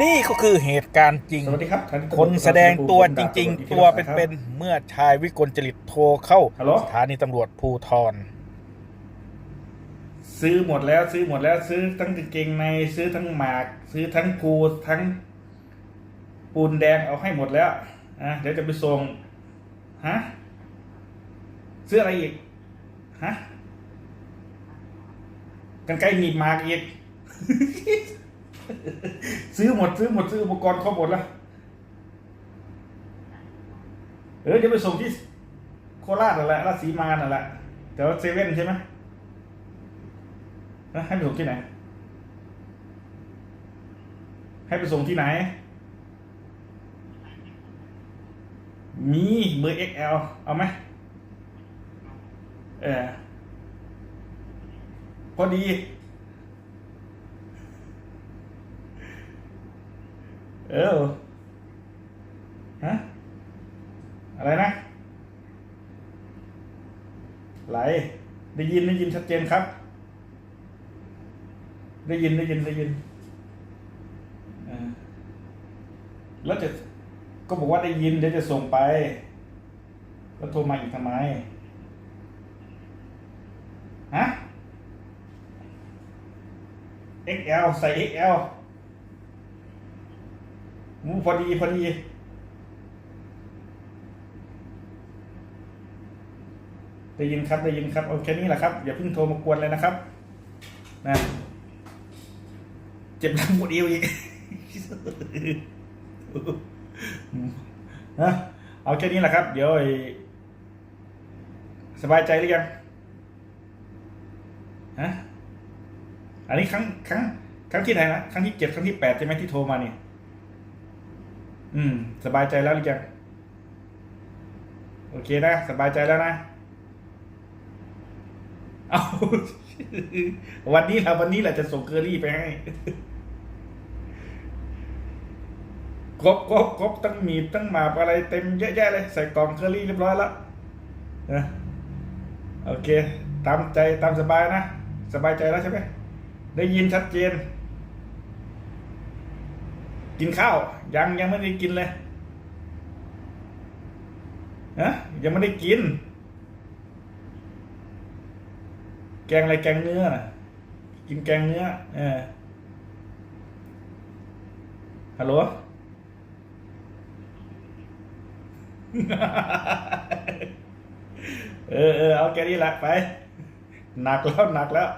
นี่ก็คือเหตุการณ์จริง สวัสดีครับท่านคนแสดงตัวจริงผมๆตัวเป็นๆเมื่อชายวิกลจริตโทรเข้าฮัลโหลสถานีตำรวจภูทร ซื้อหมดแล้วซื้อหมดแล้วซื้อทั้งกางเกงในซื้อทั้งหมาก ซื้อทั้งกูทั้ง ปูนแดงเอาให้หมดแล้วอะเดี๋ยวจะไปส่งฮะซื้ออะไรอีกฮะกันไกลหนีบหมากอีก ซื้อหมดซื้อหมดซื้ออุปกรณ์ครบหมดล้วเออจะไปส่งที่โคราชนั่นแหละราชสีมานั่นแหละแต่ว่าเซเว่นใช่ไหมให้ไปส่งที่ไหน ให้ไปส่งที่ไหน มีเบอร์ XL เอาไหมเออพอดี เออฮะอะไรนะไหลได้ยินได้ยินชัดเจนครับ ได้ยินได้ยินได้ยินอแล้วจะก็บอกว่าได้ยินเดี๋ยวจะส่งไป แล้วโทรมาอีกทำไมฮะ XL ใส่ XL มูพอดีพอดีได้ยินครับได้ยินครับเอาแค่นี้แหละครับอย่าเพิ่งโทรมากวนเลยนะครับนะเจ็บหลังหมดเอวอีกนะเอาแค่นี้แหละครับ เดี๋ยวไอสบายใจหรือยังฮะอันนี้ครั้งครั้งครั้งที่ไหนนะครั้งที่เจ็ดครั้งที่แปดใช่ไหมที่โทรมาเนี่ย อืม สบายใจแล้วหรือยังโอเคนะ สบายใจแล้วนะเอาวันนี้แหละวันนี้แหละจะส่งเคอรี่ไปให้ครบครบครบตั้งหมีตั้งหมาอะไรเต็มเยอะแยะเลย ใส่กล่องเคอรี่เรียบร้อยแล้วนะโอเค ตามใจตามสบายนะ สบายใจแล้วใช่ไหมได้ยินชัดเจน กินข้าว ยังยังไม่ได้กินเลยฮะยังไม่ได้กิน แกงอะไรแกงเนื้อนะกินแกงเนื้อเออฮัลโหลเออเออเอาแค่นี้แหละไป หนักแล้วหนักแล้ว